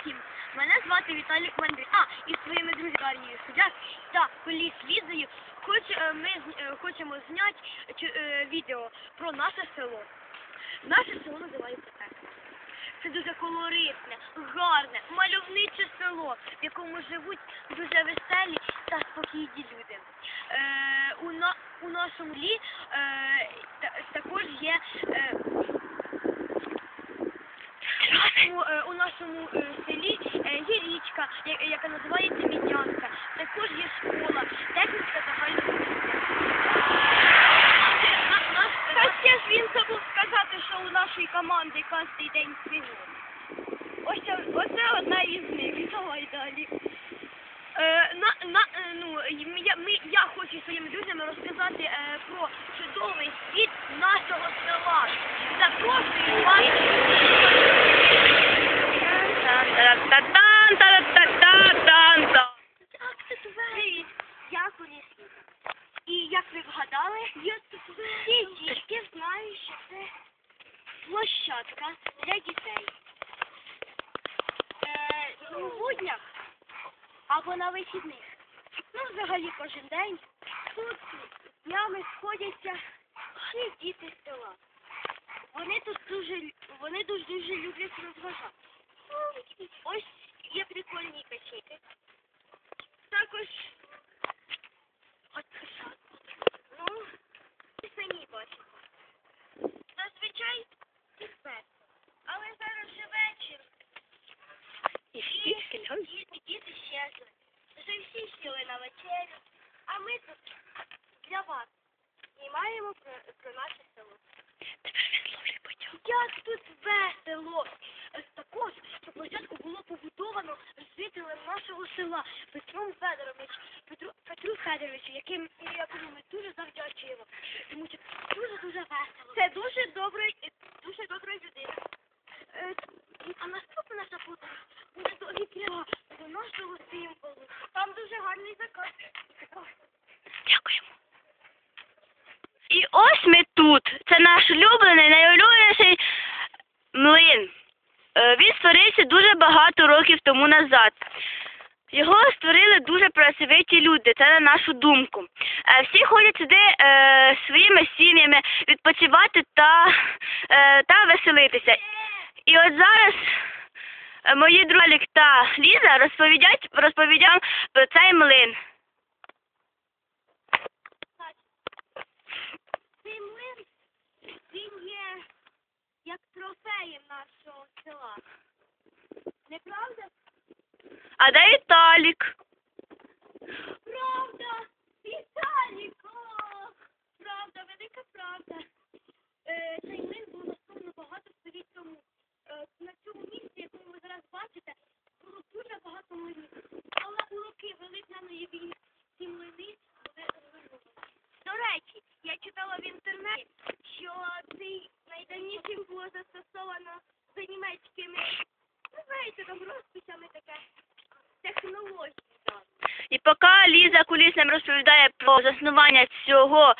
усім! Мене звати Віталік Мандрій. І своїми друзями Судяк та Коліс Лізою хоч, е, ми е, хочемо зняти е, відео про наше село. Наше село називається так. Це дуже колоритне, гарне, мальовниче село, в якому живуть дуже веселі та спокійні люди. У, на, у нашому лі е, та, також є у, е, у нашому е, селі е, є річка, я- яка називається Мідянка. Також є школа, техніка загального Та ще ж він забув сказати, що у нашої команди кожен день свіжо. Ось це, оце одна із них. Давай далі. Е, на, на, е, ну, я, ми, я хочу своїм друзям розказати е, про чудовий світ нашого села. Запрошую вас. Та-та-та-тан, та-та-та-тан-тан. Так, це Привіт, я Коліс. І як ви вгадали, я всі дітки знають, що це площадка для дітей. Е, у буднях або на вихідних. Ну, взагалі кожен день тут днями сходяться всі діти з села. Вони тут дуже, вони дуже, дуже люблять розважати. Ось є прикольні качельки. Також от ну, самі бачите. Зазвичай це весело. Але зараз вже вечір. І І всі скляють. діти, діти щезли. Вже всі сіли на вечерю. А ми тут для вас знімаємо про, про наше село. Як тут весело! Також, що спочатку було побудовано жителем нашого села Петром Федорович, Петру, Петру Федоровичу, яким якому ми дуже завдячуємо. Тому що дуже-дуже весело. Це дуже добрий, дуже добра людина. Е, а наступна наша подорож буде до вітря, до нашого символу. Там дуже гарний закат. Дякуємо. І ось ми тут. Це наш улюблений, найулюбленіший млин. Е, Він створився дуже багато років тому назад. Його створили дуже працьовиті люди, це на нашу думку. Е, Всі ходять сюди е, своїми сім'ями відпочивати та, е, та веселитися. І от зараз е, мої друзі та Ліза розповідять, розповідять про цей млин. Цей млин, він є як трофеєм нашого села. Неправда? А де Віталік? Правда! Віталік! О, правда, велика правда. Е, млин був заснований багато століть тому. Е, на цьому місці, якому ви зараз бачите, було дуже багато млинів. Але у роки Великденної війни ці млини були розвернені. До речі, я читала в інтернеті, що цей найдавнішим було застосовано за німецькими, ну знаєте, там розписями таке технології. так. І поки Ліза Куліс нам розповідає про заснування цього